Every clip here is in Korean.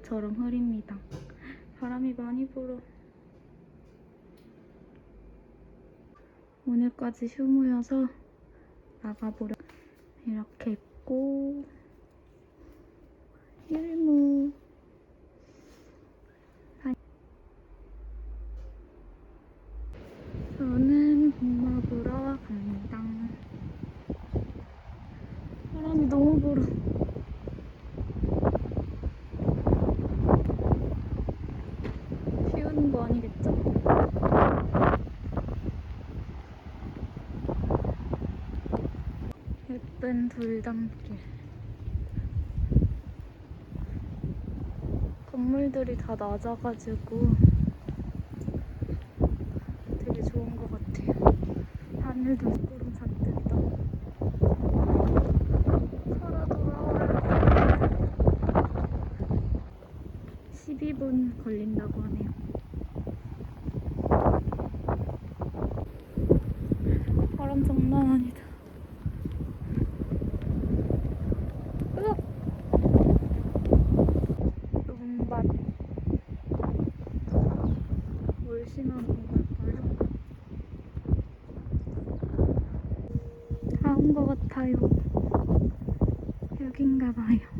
어제처럼 흐립니다. 바람이 많이 불어. 오늘까지 휴무여서 나가보려. 이렇게 입고 일무. 저는 밥 먹으러 갑니다. 바람이 너무 불어. 비 오는 거 아니겠죠? 예쁜 돌담길. 건물들이 다 낮아가지고 되게 좋은 것 같아요. 하늘도 구름 잔뜩이다. 걸어 돌아와야 12분 걸린다고 하네요. 바람 장난 아니다. 으악! 눈밭. 물 심한 건가요? 다 온 것 같아요. 여긴가 봐요.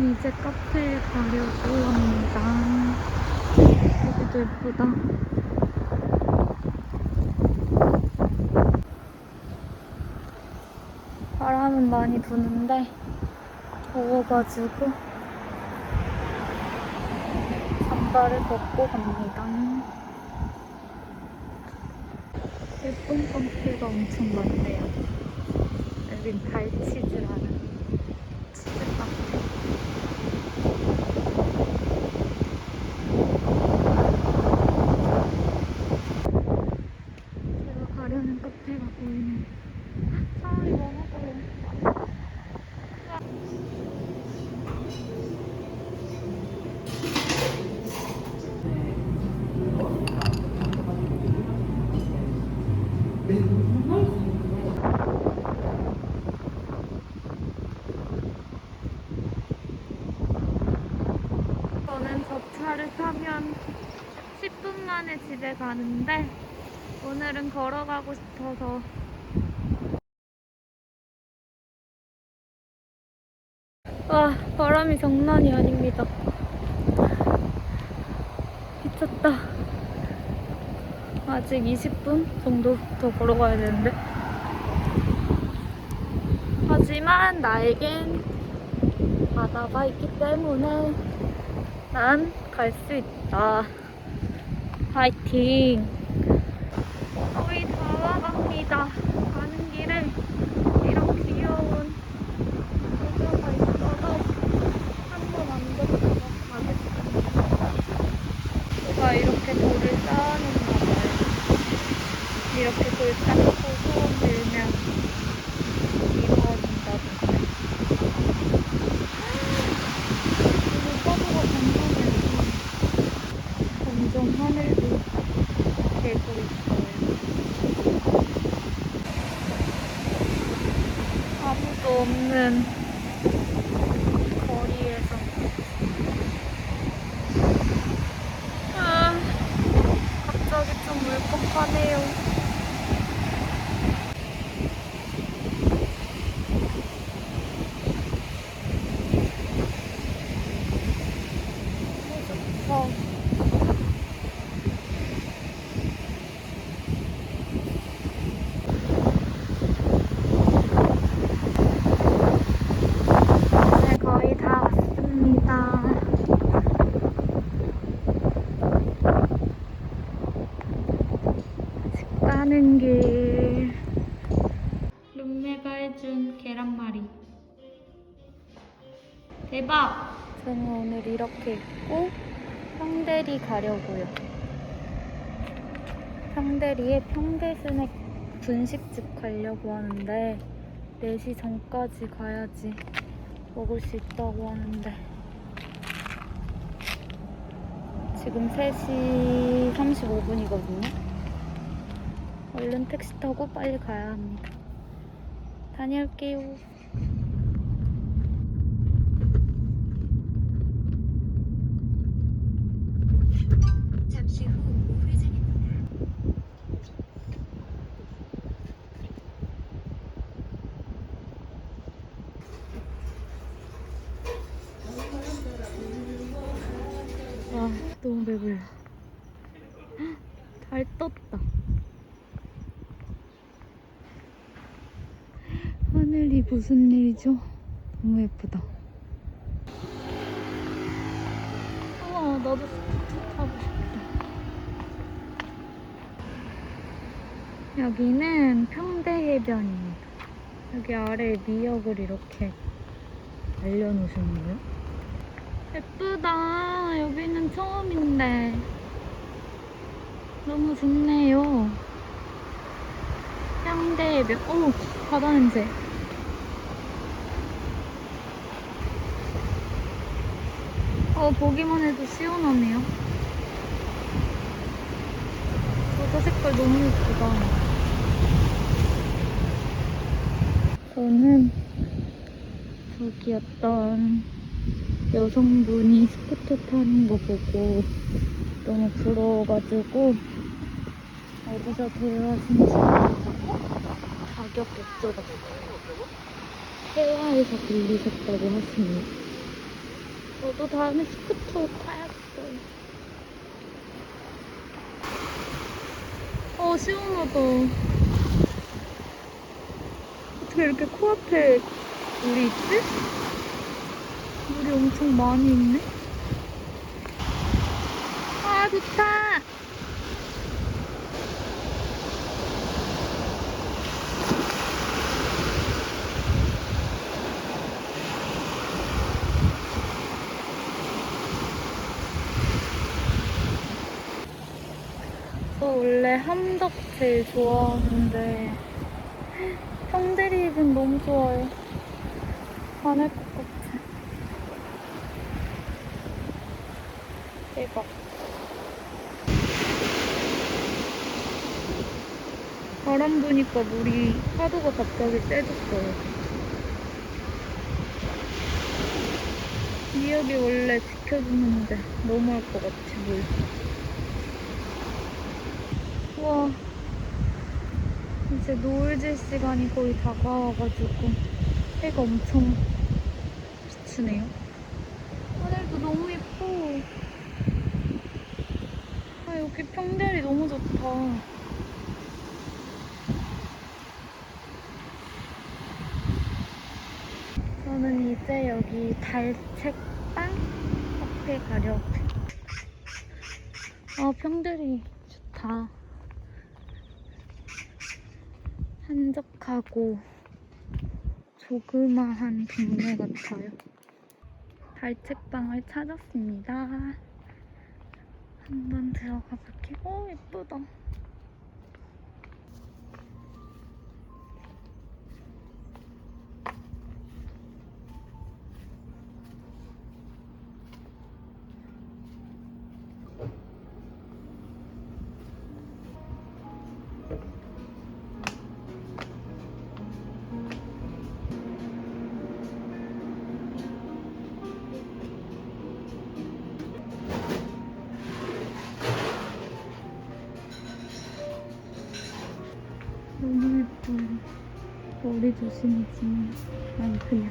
이제 카페에 가려고 합니다. 여기도 예쁘다. 바람은 많이 부는데 더워가지고 잠바를 벗고 갑니다. 예쁜 카페가 엄청 많네요. 여긴 달치즈라는 치즈 카페. 제가 가려는 카페가 보이네. 사람이 많아서. 저는 저 차를 타면 10분 만에 집에 가는데 오늘은 걸어가고 싶어서. 와 바람이 장난이 아닙니다. 미쳤다. 아직 20분 정도 더 걸어가야 되는데. 하지만 나에겐 바다가 있기 때문에 난 갈 수 있다 파이팅 거의 다 와갑니다. 가는 길에 이런 귀여운 여자가 있어서 한번 앉아서 가겠습니다. 누가 이렇게 돌을 쌓아놓나 봐요. 이렇게 돌 쌓고 소원 들면 이루어진다던데. 이거 서부가 장난이 아니야. 점점 하늘도 되고 있어요. 아무도 없는 거리에서 아, 갑자기 좀 울컥하네요. 너무 좋다. 가는 길. 룸메가 해준 계란말이. 대박! 저는 오늘 이렇게 입고 평대리 가려고요. 평대리에 평대스낵 분식집 가려고 하는데 4시 전까지 가야지 먹을 수 있다고 하는데 지금 3시 35분이거든요. 얼른 택시 타고 빨리 가야 합니다. 다녀올게요. 잠시 후 우회전입니다. 와, 너무 배불러. 헉, 달 떴다. 하늘이 무슨 일이죠? 너무 예쁘다. 우와, 나도 스쿠터 타고 싶다. 여기는 평대해변입니다. 여기 아래에 미역을 이렇게 알려놓으셨네요. 예쁘다. 여기는 처음인데. 너무 좋네요. 향대해변. 오, 바다 냄새. 어, 보기만 해도 시원하네요. 바다 색깔 너무 예쁘다. 저는 저기 어떤 여성분이 스쿠터 타는 거 보고 너무 부러워가지고 어디서 모르겠고 가격 여쭤봤어요. 해화에서 빌리셨다고 하시네요. 저도 다음에 스쿠터 타야겠어요. 어, 시원하다. 어떻게 이렇게 코앞에 물이 있지? 물이 엄청 많이 있네. 아, 좋다. 저 원래 함덕 제일 좋아하는데 평대리 입은 너무 좋아요. 반할 것 같아. 대박. 바람 부니까 물이 파도가 갑자기 세졌어요. 미역이 원래 지켜주는데 너무할 것 같아, 물. 우와. 이제 노을 질 시간이 거의 다가와가지고 해가 엄청 비추네요. 하늘도 너무 예뻐. 아, 여기 평대리 너무 좋다. 저는 이제 여기 달책방 카페 가려고. 아, 평대리 좋다. 한적하고 조그마한 동네 같아요. 달책방을 찾았습니다. 한번 들어가 볼게요. 오, 예쁘다. 우리 조심이지만 그냥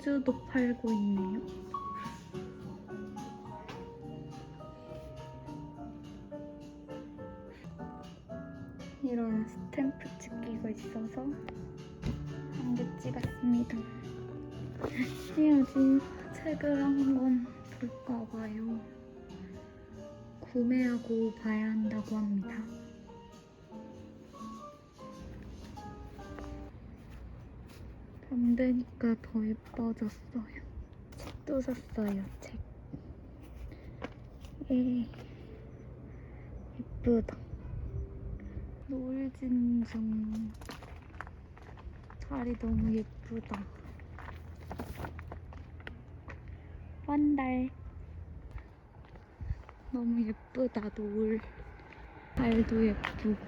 굿즈도 팔고 있네요. 이런 스탬프 찍기가 있어서 한 개 찍었습니다. 해야지 책을 한 권 볼까 봐요. 구매하고 봐야 한다고 합니다. 밤 되니까 더 예뻐졌어요. 책도 샀어요, 책. 예. 예쁘다. 노을진 중. 달이 너무 예쁘다. 완달. 너무 예쁘다, 노을. 달도 예쁘고.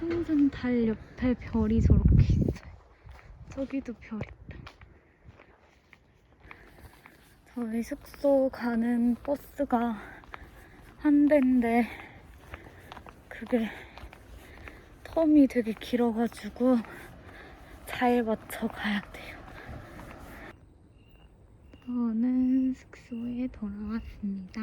항상 달 옆에 별이 저렇게 있어요. 저기도 별 있다. 저희 숙소 가는 버스가 한 대인데, 그게 텀이 되게 길어가지고 잘 맞춰 가야 돼요. 저는 숙소에 돌아왔습니다.